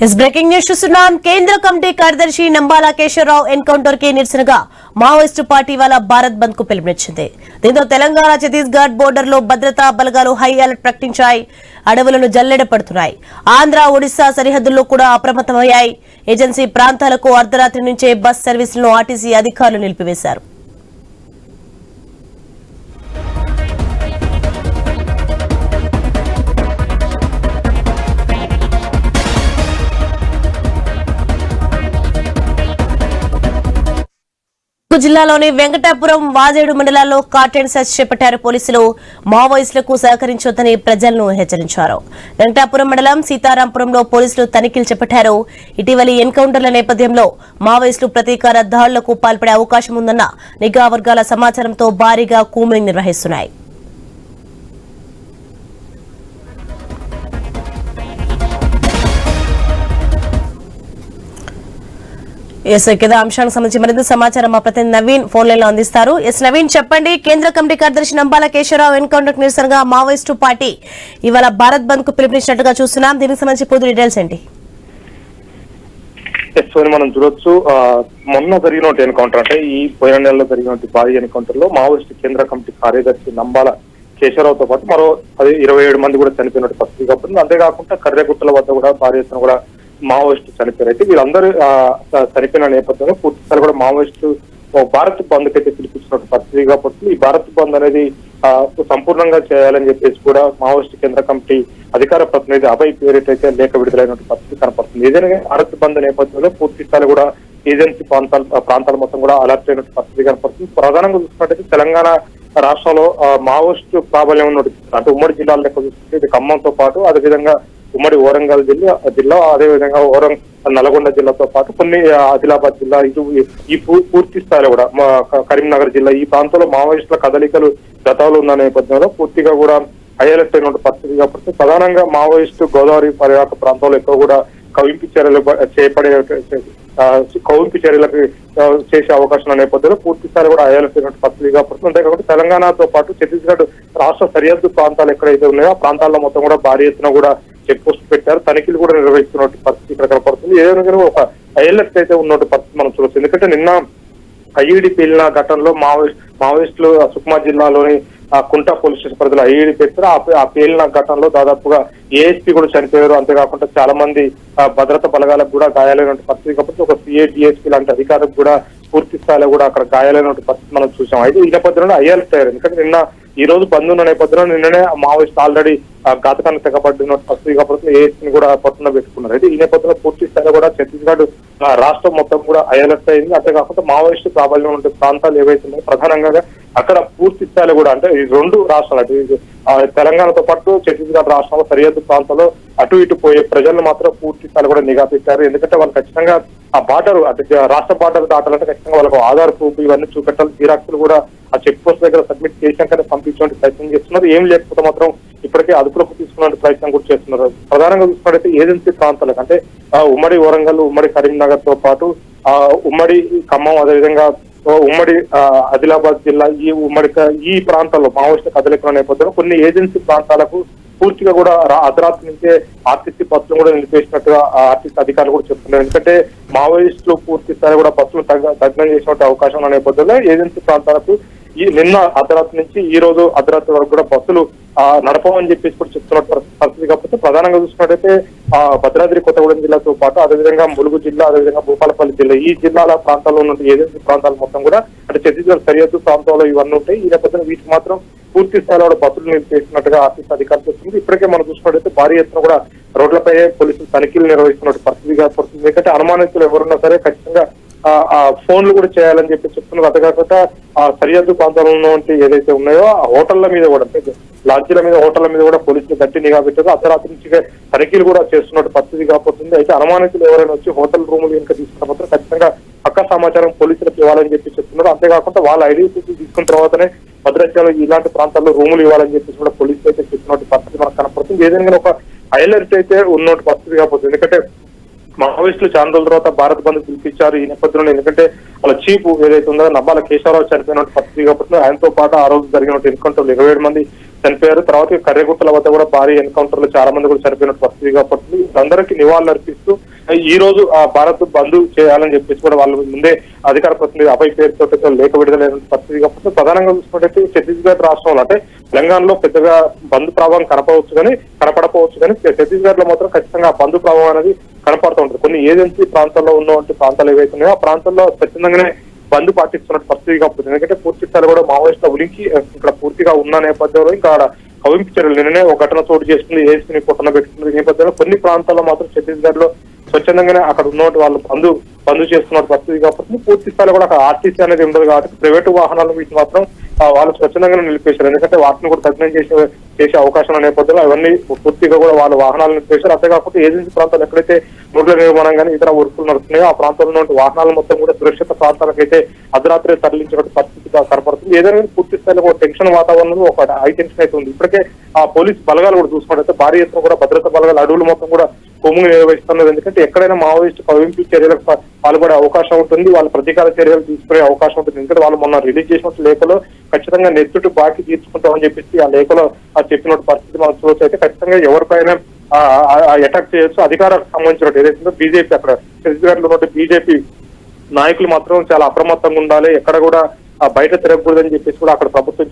Yes breaking news చూస్తున్నాం కేంద్ర committee కార్యదర్శి నంబాల కేశవరావు ఎన్కౌంటర్కి నిరసనగా మావోయిస్టు పార్టీ వాళ్ళ భారత్ బంద్కు పిలుపునిచ్చింది దీంతో తెలంగాణ ఛత్తీస్గఢ్ బోర్డర్లో భద్రతా బలగాలు హై అలర్ట్ ప్రకటించాయి అడవులను జల్లెడ పడుతున్నాయి. ఆంధ్ర ఒడిశా సరిహద్దుల్లో కూడా అప్రమత్తమయ్యాయి ఏజెన్సీ ప్రాంతాలకు అర్ధరాత్రి నుంచే బస్ సర్వీసులను ఆర్టీసీ అధికారులు నిలిపివేశారు జిల్లాలోని వెంకటాపురం వాజేడు మండలాల్లో కాటన్ సెర్చ్ చేపట్టారు పోలీసులు. మావోయిస్టులకు సహకరించొద్దని ప్రజలను హెచ్చరించారు. వెంకటాపురం మండలం సీతారాంపురంలో పోలీసులు తనిఖీలు చేపట్టారు. ఇటీవలి ఎన్కౌంటర్ల నేపథ్యంలో మావోయిస్టులు ప్రతీకార దాడులకు పాల్పడే అవకాశం ఉందన్న నిఘా వర్గాల సమాచారంతో భారీగా కూమింగ్ నిర్వహిస్తున్నాయి. ఎస్ కదా అంశానికి సంబంధించి మరింత సమాచారం మా ప్రతినిధి నవీన్ ఫోన్ లైన్లో అందిస్తారు. ఎస్ నవీన్ చెప్పండి కేంద్ర కమిటీ కార్యదర్శి నంబాల కేశవరావు ఎన్కౌంటర్ నిరసనగా మావోయిస్టు పార్టీ ఇవాళ భారత్ బంద్కు పిలుపునిచ్చినట్టుగా చూస్తున్నాం. దీనికి సంబంధించి పూర్తి డీటెయిల్స్ ఏంటి? ఎస్ మనం చూడొచ్చు. మొన్న జరిగినటువంటి ఎన్కౌంటర్ అంటే ఈ పోయిన నెలలో జరిగినటువంటి భారీ ఎన్కౌంటర్లో మావోయిస్ట్ కేంద్ర కమిటీ కార్యదర్శి నంబాల కేశవరావుతో పాటు మరో అది ఇరవై ఏడు మంది కూడా చనిపోయినట్టు పరిస్థితి కాబట్టి అంతేకాకుండా కర్రెగుట్టల వద్ద కూడా భారీ ఎత్తున కూడా మావోయిస్టు చనిపోయారు. అయితే వీళ్ళందరూ చనిపోయిన నేపథ్యంలో పూర్తి స్థాయి కూడా మావోయిస్టు భారత్ బంద్ అయితే పిలిపించినట్టు పరిస్థితి కాబట్టి ఈ భారత్ బంద్ అనేది సంపూర్ణంగా చేయాలని చెప్పేసి కూడా మావోయిస్ట్ కేంద్ర కమిటీ అధికార ప్రతినిధి అభయ్ అయితే లేఖ విడుదలైనటువంటి పరిస్థితి కనపడుతుంది. ఏదైనా భారత్ బంద్ నేపథ్యంలో పూర్తి స్థాయి కూడా ఏజెన్సీ ప్రాంతాలు ప్రాంతాలు ప్రాంతాల మొత్తం కూడా అలర్ట్ అయినట్టు పరిస్థితి కనపడుతుంది. ప్రధానంగా చూసుకున్నట్టయితే తెలంగాణ రాష్ట్రంలో ఆ, మావోయిస్టు ప్రాబల్యం ఉన్నట్టు అంటే ఉమ్మడి జిల్లాల లెక్క చూసుకుంటే ఇది ఖమ్మంతో పాటు అదేవిధంగా ఉమ్మడి వరంగల్ జిల్లా జిల్లా అదేవిధంగా వరం నల్గొండ జిల్లాతో పాటు కొన్ని ఆదిలాబాద్ జిల్లా ఇటు ఈ పూర్తి స్థాయిలో కూడా మా కరీంనగర్ జిల్లా ఈ ప్రాంతంలో మావోయిస్టుల కదలికలు గతాలు ఉన్న నేపథ్యంలో పూర్తిగా కూడా హైలైట్ అయినటువంటి పరిస్థితి కాబట్టి ప్రధానంగా మావోయిస్టు గోదావరి పరివాహక ప్రాంతంలో ఎక్కువ కూడా కవింపు చర్యలు చేపడే కౌంపు చర్యలకు చేసే అవకాశం నేపథ్యంలో పూర్తి స్థాయి కూడా హైలైట్ పరిస్థితి కాబట్టి అంతేకాకుండా తెలంగాణతో పాటు ఛత్తీస్గఢ్ రాష్ట్ర సరిహద్దు ప్రాంతాలు ఎక్కడైతే ఉన్నాయో ఆ ప్రాంతాల్లో మొత్తం కూడా భారీ ఎత్తున కూడా చెక్ పోస్ట్ పెట్టారు. తనిఖీలు కూడా నిర్వహిస్తున్నట్టు పరిస్థితి ఇక్కడ కనపడుతుంది. ఏదైనా ఒక హైలైట్ అయితే ఉన్నట్టు పరిస్థితి మనం చూడొచ్చు. ఎందుకంటే నిన్న ఐఈడి పేలిన ఘటనలో మావోయిస్ట్ మావోయిస్టులు ఆ సుక్మా జిల్లాలోని కుంటా పోలీస్ స్టేషన్ పరిధిలో ఐఈడి పెట్టారు ఆ పే- ఆ పేలిన ఘటనలో దాదాపుగా ఏఎస్పీ కూడా చనిపోయారు. అంతేకాకుండా చాలా మంది భద్రత భద్రతా బలగాలకు కూడా గాయాలైన పరిస్థితి. కాబట్టి ఒక సిఏ డిఎస్పీ లాంటి అధికారులకు కూడా పూర్తి స్థాయిలో కూడా అక్కడ గాయాలైన పరిస్థితి మనం చూసాం. అయితే ఈ నేపథ్యంలో అయ్యాలి తయారు ఎందుకంటే నిన్న ఈ రోజు బంద్ ఉన్న నేపథ్యంలో నిన్ననే మావోయిస్ట్ ఆల్రెడీ ఘాతకాన్ని తెగబడిన కాబట్టి ఏఎస్పీని కూడా పట్టున పెట్టుకున్నారు. అయితే ఈ నేపథ్యంలో పూర్తి స్థాయిలో కూడా ఛత్తీస్గఢ్ రాష్ట్రం మొత్తం కూడా అయలర్ట్ అయింది. అంతేకాకుండా మావోయిస్టు ప్రాబల్యం ఉండే ప్రాంతాలు ఏవైతే ఉన్నాయో ప్రధానంగా అక్కడ పూర్తి స్థాయిలో కూడా అంటే ఈ రెండు రాష్ట్రాలు అటు ఇది, తెలంగాణతో పాటు ఛత్తీస్గఢ్ రాష్ట్రంలో సరిహద్దు ప్రాంతంలో అటు ఇటు పోయే ప్రజలను మాత్రం పూర్తి స్థాయిలో కూడా నిఘా పెట్టారు. ఎందుకంటే వాళ్ళు ఖచ్చితంగా ఆ బార్డర్ అంటే రాష్ట్ర బార్డర్ దాటాలంటే ఖచ్చితంగా వాళ్ళకు ఆధార్ ప్రూఫ్ ఇవన్నీ చూపెట్టాలి. జీరాక్సులు కూడా ఆ చెక్ పోస్ట్ దగ్గర సబ్మిట్ చేశాకనే పంపించడానికి ప్రయత్నం చేస్తున్నారు. ఏం లేకపోతే మాత్రం ఇప్పటికే అదుపులోకి తీసుకునే ప్రయత్నం కూడా చేస్తున్నారు. ప్రధానంగా చూసుకున్నట్టయితే ఏజెన్సీ ప్రాంతాలకు అంటే ఆ, ఉమ్మడి వరంగల్ ఉమ్మడి కరీంనగర్తో పాటు ఆ ఉమ్మడి ఖమ్మం అదేవిధంగా ఉమ్మడి ఆదిలాబాద్ జిల్లా ఈ ఉమ్మడి ఈ ప్రాంతాల్లో మావోయిస్టు కదలికల నేపథ్యంలో కొన్ని ఏజెన్సీ ప్రాంతాలకు పూర్తిగా కూడా రా- అర్ధరాత్రి నుంచే ఆర్టీసీ బస్సులు కూడా నిలిపేసినట్టుగా ఆర్టీసీ అధికారులు కూడా చెప్తున్నారు. ఎందుకంటే మావోయిస్టులు పూర్తి స్థాయి కూడా బస్సులు తగ్గ తగ్నం చేసినటువంటి అవకాశం ఉన్న నేపథ్యంలో ఏజెన్సీ ప్రాంతాలకు ఈ నిన్న అర్ధరాత్రి నుంచి ఈ రోజు అర్ధరాత్రి వరకు కూడా బస్సులు ఆ, నడపమని చెప్పేసి కూడా చెప్తున్న పరిస్థితి. కాకపోతే ప్రధానంగా చూసుకున్నట్టయితే ఆ, భద్రాద్రి కొత్తగూడెం జిల్లాతో పాటు అదేవిధంగా ములుగు జిల్లా అదేవిధంగా భూపాలపల్లి జిల్లా ఈ జిల్లాల ప్రాంతాల్లో ఉన్న ఏజెన్సీ ప్రాంతాలు మొత్తం కూడా అంటే ఛత్తీస్గఢ్ సరిహద్దు ప్రాంతాల్లో ఇవన్నీ ఉంటాయి. ఈ నేపథ్యంలో వీటికి మాత్రం పూర్తి స్థాయిలో బస్సులు నిలిపేసినట్టుగా ఆర్టీసీ అధికారులు చెప్తుంది ఇప్పటికే మనం చూసినట్టయితే భారీ ఎత్తున కూడా రోడ్లపై పోలీసులు తనిఖీలు నిర్వహిస్తున్నట్టు పరిస్థితి కనపడుతుంది ఎందుకంటే అనుమానితులు ఎవరున్నా సరే ఖచ్చితంగా ఫోన్లు కూడా చేయాలని చెప్పి చెప్తున్నారు. అంతేకాకుండా ఆ సరిహద్దు ప్రాంతాల్లో ఉన్నటువంటి ఏదైతే ఉన్నాయో ఆ హోటళ్ళ మీద కూడా అంటే లాడ్జీల మీద హోటళ్ళ మీద కూడా పోలీసులు గట్టి నిఘా పెట్టారు. అర్ధరాత్రి నుంచి తనిఖీలు కూడా చేస్తున్నట్టు పరిస్థితి కాకపోతుంది అయితే అనుమానితులు ఎవరైనా వచ్చి హోటల్ రూములు కనుక తీసుకున్న మాత్రం ఖచ్చితంగా పక్క సమాచారం పోలీసులకు ఇవ్వాలని చెప్పి చెప్తున్నారు. అంతేకాకుండా వాళ్ళ ఐడి తీసుకున్న తర్వాతనే భద్రాచలం ఇలాంటి ప్రాంతాల్లో రూములు ఇవ్వాలని చెప్పేసి కూడా పోలీసులు అయితే చెప్తున్నట్టు పరిస్థితి మనకు కనపడుతుంది. ఏదైనా ఒక హైలైట్ అయితే ఉన్నట్టు పరిస్థితి కాకపోతుంది ఎందుకంటే మావోయిస్టులు చాలా రోజుల తర్వాత భారత్ బంద్ పిలిపించారు ఈ నేపథ్యంలో ఎందుకంటే వాళ్ళ చీఫ్ ఏదైతే ఉందో నబ్బాల కేశవరావు చనిపోయిన పరిస్థితి కాబట్టి ఆయనతో పాటు ఆ రోజు జరిగిన ఎన్కౌంటర్ ఇరవై ఏడు మంది చనిపోయారు. తర్వాత కర్రెగుట్టల వద్ద కూడా భారీ ఎన్కౌంటర్లో చాలా మంది కూడా చనిపోయినట్టు పరిస్థితి కాబట్టి అందరికీ నివాళులు అర్పిస్తూ ఈ రోజు ఆ భారత్ బంద్ చేయాలని చెప్పేసి కూడా వాళ్ళు ముందే అధికార ప్రతినిధి అభయ్ పేరుతో లేఖ విడుదలైన పరిస్థితి కాబట్టి ప్రధానంగా చూసుకుంటే ఛత్తీస్గఢ్ రాష్ట్రంలో అంటే తెలంగాణలో పెద్దగా బంద్ ప్రభావం కనపడవచ్చు కానీ కనపడకపోవచ్చు కానీ ఛత్తీస్గఢ్లో మాత్రం ఖచ్చితంగా బంద్ ప్రభావం అనేది కనపడుతూ ఉంటుంది. కొన్ని ఏజెన్సీ ప్రాంతాల్లో ఉన్నటువంటి ప్రాంతాలు ఏవైతే ఉన్నాయో ఆ ప్రాంతాల్లో స్వచ్ఛందంగానే బంద్ పాటిస్తున్న పరిస్థితి కాబట్టి ఎందుకంటే పూర్తి స్థాయిలో కూడా మావోయిస్టుల ఉనికి ఇక్కడ పూర్తిగా ఉన్న నేపథ్యంలో ఇంకా కవింపు చర్యలు నిన్ననే ఒక ఘటన చోటు చేస్తుంది ఏసీని పొట్టన పెట్టుకుంది నేపథ్యంలో కొన్ని ప్రాంతాల్లో మాత్రం ఛత్తీస్గఢ్లో స్వచ్ఛందంగానే అక్కడ ఉన్నటువంటి వాళ్ళు బంధు బంధు చేస్తున్న పరిస్థితి కాబట్టి పూర్తి స్థాయిలో కూడా అక్కడ ఆర్టీసీ అనేది ఉండదు కాబట్టి ప్రైవేటు వాహనాలు వీటిని మాత్రం వాళ్ళు స్వచ్ఛందంగానే నిలిపేశారు. ఎందుకంటే వాటిని కూడా కఠినం చేసే చేసే అవకాశం నేపథ్యంలో అవన్నీ పూర్తిగా కూడా వాళ్ళ వాహనాలు నిలిపేశారు. అంతేకాకుండా ఏజెన్సీ ప్రాంతాలు ఎక్కడైతే రోడ్ల నిర్మాణం కానీ ఇతర వర్కులు నడుస్తున్నాయో ఆ ప్రాంతంలో ఉన్న వాహనాలు మొత్తం కూడా సురక్షిత ప్రాంతాలకైతే అర్ధరాత్రి తరలించే పరిస్థితి కనపడుతుంది. ఏదైనా పూర్తి స్థాయిలో ఒక టెన్షన్ వాతావరణం ఒక హై టెన్షన్ అయితే ఉంది. ఇప్పటికే ఆ పోలీస్ బలగాలు కూడా చూసుకున్నట్లయితే భారీ ఎత్తున కూడా భద్రతా బలగాలు అడవులు మొత్తం కూడా కొమ్ము నిర్వహిస్తున్నారు. ఎందుకంటే ఎక్కడైనా మావోయిస్టు కవింపు చర్యలకు పాల్పడే అవకాశం ఉంటుంది. వాళ్ళు ప్రతీకార చర్యలు తీసుకునే అవకాశం ఉంటుంది. ఎందుకంటే వాళ్ళు మొన్న రిలీజ్ చేసిన లేఖలో ఖచ్చితంగా నెత్తుటి బాకీ తీర్చుకుంటామని చెప్పేసి ఆ లేఖలో ఆ చెప్పిన పరిస్థితి మనం చూడొచ్చు అయితే ఖచ్చితంగా ఎవరిపైన అటాక్ చేయొచ్చు. అధికారానికి సంబంధించిన ఏదైతే బీజేపీ అక్కడ ఛత్తీస్గఢ్లో ఉన్న బీజేపీ నాయకులు మాత్రం చాలా అప్రమత్తంగా ఉండాలి. ఎక్కడ కూడా బయట తిరగకూడదని చెప్పేసి కూడా అక్కడ ప్రభుత్వం